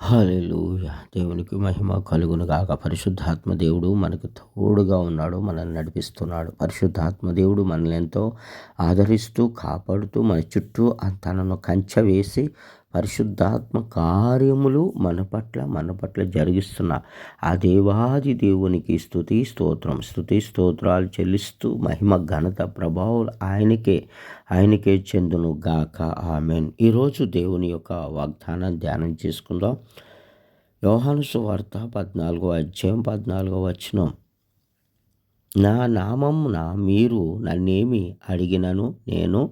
హల్లెలూయా. దేవునికి మహిమ కలుగును గాక. పరిశుద్ధాత్మ దేవుడు మనకు తోడుగా ఉన్నాడు మనల్ని నడిపిస్తున్నాడు. పరిశుద్ధాత్మ దేవుడు మనల్ని ఎంతో ఆదరిస్తూ కాపాడుతూ మన చుట్టూ తనను కంచె వేసి పరిశుద్ధాత్మ కార్యములు మన పట్ల మన పట్ల జరిగిస్తున్న ఆ దేవాది దేవునికి స్థుతి స్తోత్రం. స్థుతి స్తోత్రాలు చెల్లిస్తూ మహిమ ఘనత ప్రభావాలు ఆయనకే ఆయనకే చెందును గాక ఆమెన్. ఈరోజు దేవుని యొక్క వాగ్దానం ధ్యానం చేసుకుందాం. యోహాను సువార్త పద్నాలుగో అధ్యాయం పద్నాలుగో వచనం. నా నామమున మీరు నన్నేమి అడిగినను నేను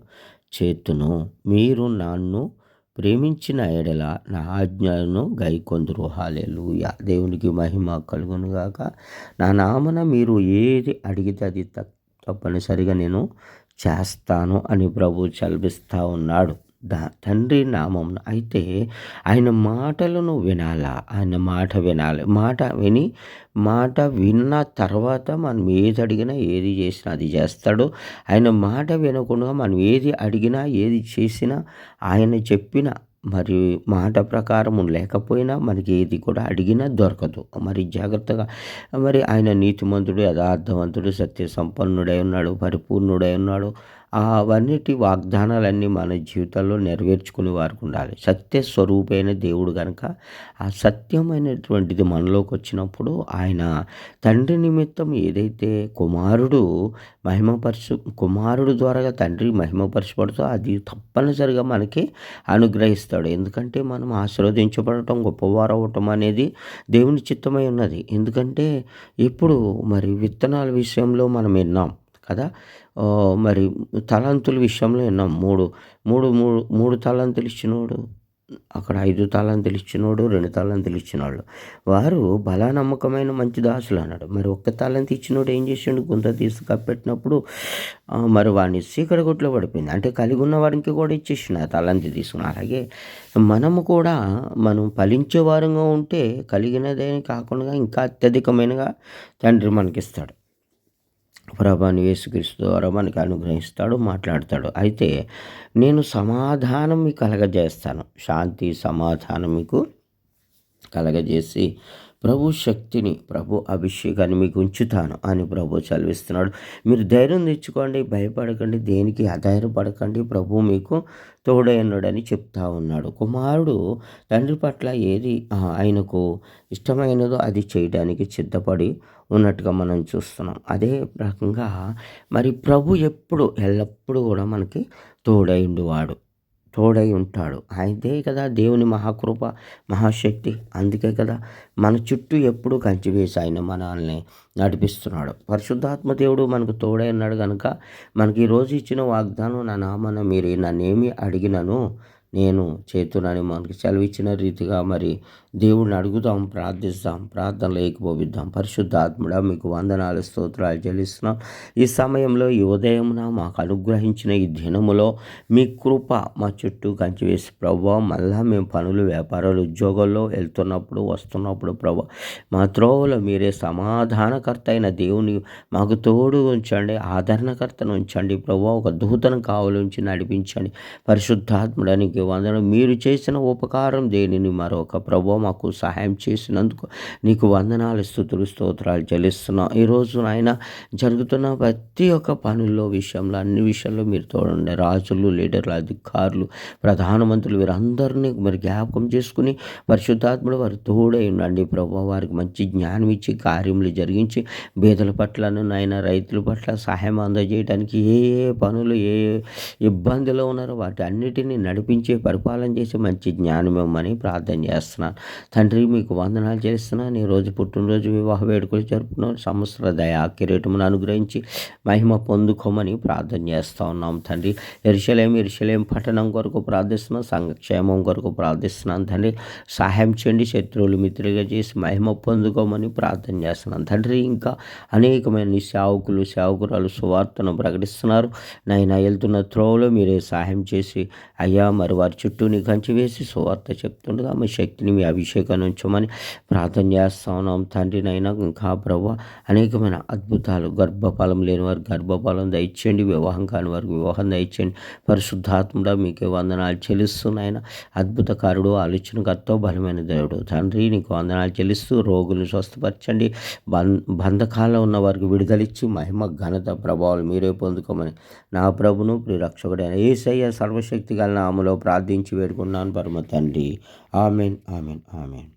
చేతును. మీరు నన్ను ప్రేమించిన ఎడల నా ఆజ్ఞలను గైకొందరు. హాలేలుయ దేవునికి మహిమ కలుగునుగాక. నా నామన మీరు ఏది అడిగితే అది తప్పనిసరిగా నేను చేస్తాను అని ప్రభు చల్పిస్తూ ఉన్నాడు. తండ్రి నామం అయితే ఆయన మాటలను వినాలా? ఆయన మాట వినాలి. మాట విని మాట విన్న తర్వాత మనం ఏది అడిగినా ఏది చేసినా అది చేస్తాడు. ఆయన మాట వినకుండా మనం ఏది అడిగినా ఏది చేసినా ఆయన చెప్పిన మరి మాట ప్రకారం లేకపోయినా మనకి ఏది కూడా అడిగినా దొరకదు. మరి జాగ్రత్తగా మరి ఆయన నీతిమంతుడు యథార్థవంతుడు సత్య సంపన్నుడై ఉన్నాడు పరిపూర్ణుడై ఉన్నాడు. అవన్నిటి వాగ్దానాలన్నీ మన జీవితాల్లో నెరవేర్చుకునే వారికి ఉండాలి. సత్య స్వరూపైన దేవుడు కనుక ఆ సత్యమైనటువంటిది మనలోకి వచ్చినప్పుడు ఆయన తండ్రి నిమిత్తం ఏదైతే కుమారుడు మహిమపరచు కుమారుడు ద్వారా తండ్రి మహిమపరచబడుతూ అది తప్పనిసరిగా మనకి అనుగ్రహిస్తాడు. ఎందుకంటే మనం ఆశీర్వదించబడటం గొప్పవారు అవ్వటం అనేది దేవుని చిత్తమై ఉన్నది. ఎందుకంటే ఇప్పుడు మరి విత్తనాల విషయంలో మనం విన్నాం. కదా? మరి తలంతుల విషయంలో విన్నాం మూడు మూడు మూడు మూడు తలంతులు ఇచ్చినోడు అక్కడ ఐదు తాళంతులు ఇచ్చినోడు రెండు తాళంతులు ఇచ్చినోళ్ళు. వారు బలా నమ్మకమైన మంచి దాసులు అన్నాడు. మరి ఒక్క తాళంతి ఇచ్చినోడు ఏం చేసిండు? గుంత తీసి కప్పెట్టినప్పుడు మరి వాడిని సీకడ గుట్లో పడిపోయింది. అంటే కలిగి ఉన్న వాడికి కూడా ఇచ్చేసిన తలంతి తీసుకుని. అలాగే మనము కూడా మనం ఫలించే వారంగా ఉంటే కలిగినదే కాకుండా ఇంకా అత్యధికమైనగా తండ్రి మనకిస్తాడు. ప్రభాని యేసుక్రీస్తు ద్వారా మనకు అనుగ్రహిస్తాడు మాట్లాడతాడు. అయితే నేను సమాధానం మీకు కలగజేస్తాను. శాంతి సమాధానం మీకు కలగజేసి ప్రభు శక్తిని ప్రభు అభిషేకాన్ని మీకు ఉంచుతాను అని ప్రభు చదివిస్తున్నాడు మీరు ధైర్యం తెచ్చుకోండి భయపడకండి దేనికి అధైర్యపడకండి ప్రభు మీకు తోడైనడని చెప్తా ఉన్నాడు. కుమారుడు తండ్రి పట్ల ఏది ఆయనకు ఇష్టమైనదో అది చేయడానికి సిద్ధపడి ఉన్నట్టుగా మనం చూస్తున్నాం. అదే రకంగా మరి ప్రభు ఎప్పుడు ఎల్లప్పుడూ కూడా మనకి తోడైండువాడు తోడై ఉంటాడు. అయితే కదా దేవుని మహాకృప మహాశక్తి అందుకే కదా మన చుట్టూ ఎప్పుడూ కంచి వేసి ఆయన మనల్ని నడిపిస్తున్నాడు. పరిశుద్ధాత్మ దేవుడు మనకు తోడై ఉన్నాడు కనుక మనకి ఈరోజు ఇచ్చిన వాగ్దానం నా నామన మీరు నన్నేమి అడిగినను నేను చేతునని మనకి సెలవిచ్చిన రీతిగా మరి దేవుడిని అడుగుదాం ప్రార్థిస్తాం ప్రార్థన లేకపోయిద్దాం పరిశుద్ధాత్ముడా మీకు వందనాలు స్తోత్రాలు చెల్లిస్తున్నాం. ఈ సమయంలో ఈ ఉదయమున మాకు అనుగ్రహించిన ఈ దినములో మీ కృప మా చుట్టూ కంచివేసి ప్రభావ మళ్ళా మేము పనులు వ్యాపారాలు ఉద్యోగాల్లో వెళ్తున్నప్పుడు వస్తున్నప్పుడు ప్రభా మా త్రోవలో మీరే సమాధానకర్త అయిన దేవుని మాకు తోడు ఉంచండి ఆదరణకర్తను ఉంచండి ప్రభావ ఒక దూతను కావలించి నడిపించండి. పరిశుద్ధాత్ముడానికి వందనం. మీరు చేసిన ఉపకారం దేనిని? మరొక ప్రభు మాకు సహాయం చేసినందుకు నీకు వందనాలు స్థుతులు స్తోత్రాలు చెల్లిస్తున్నాం. ఈరోజు ఆయన జరుగుతున్న ప్రతి ఒక్క పనుల్లో విషయంలో అన్ని విషయాల్లో మీరు తోడండి. రాజులు లీడర్లు అధికారులు ప్రధానమంత్రులు వీరందరినీ మరి జ్ఞాపకం చేసుకుని పరిశుద్ధాత్ముడు వారు తోడై ఉండండి. ప్రభు వారికి మంచి జ్ఞానం ఇచ్చి కార్యములు జరిగించి బీదల పట్లను నాయన రైతుల పట్ల సహాయం అందజేయడానికి ఏ ఏ పనులు ఏ ఇబ్బందులు ఉన్నారో వాటి అన్నిటినీ నడిపించే పరిపాలన చేసి మంచి జ్ఞానం ఇవ్వమని ప్రార్థన చేస్తున్నాను. తండ్రి మీకు వందనాలు చేస్తున్నాను ఈరోజు పుట్టినరోజు వివాహ వేడుకలు జరుపుకున్నాం సంవత్సర దయా కిరీటమును అనుగ్రహించి మహిమ పొందుకోమని ప్రార్థన చేస్తూ ఉన్నాం తండ్రి. ఎరుసలేం ఎరుసలేం పట్టణం కొరకు ప్రార్థిస్తున్నాం. సంఘక్షేమం కొరకు ప్రార్థిస్తున్నాను తండ్రి. సహాయం చేయండి శత్రువులు మిత్రులుగా చేసి మహిమ పొందుకోమని ప్రార్థన చేస్తున్నాను తండ్రి. ఇంకా అనేకమైన సేవకులు సేవకురాలు సువార్తను ప్రకటిస్తున్నారు. నైనా వెళ్తున్న త్రోవలో మీరే సహాయం చేసి అయ్యా మరి వారి చుట్టూ నీ కంచి వేసి సువార్త చెప్తుండగా ఆమె శక్తిని మీ అభిషేకాన్ని ఉంచమని ప్రార్థన చేస్తా ఉన్నాం తండ్రినైనా ఇంకా ప్రభు అనేకమైన అద్భుతాలు గర్భఫలం లేని వారు గర్భఫలం దయచేయండి వివాహం కాని వారికి వివాహం దయచేయండి పరిశుద్ధాత్ముడ మీకే వందనాలు చెల్లిస్తున్నాయన అద్భుతకారుడు ఆలోచనకర్తో బలమైన దేవుడు. తండ్రి నీకు వందనాలు చెల్లిస్తూ రోగులను స్వస్థపరచండి. బంధకాల్లో ఉన్న వారికి విడుదలిచ్చి మహిమ ఘనత ప్రభావాలు మీరే పొందుకోమని నా ప్రభును ప్రిరక్షకుడైన ఏసయ్య సర్వశక్తి గల నామలో ప్రార్థించి వేడుకున్నాను పరమ తండ్రి. Amen amen amen.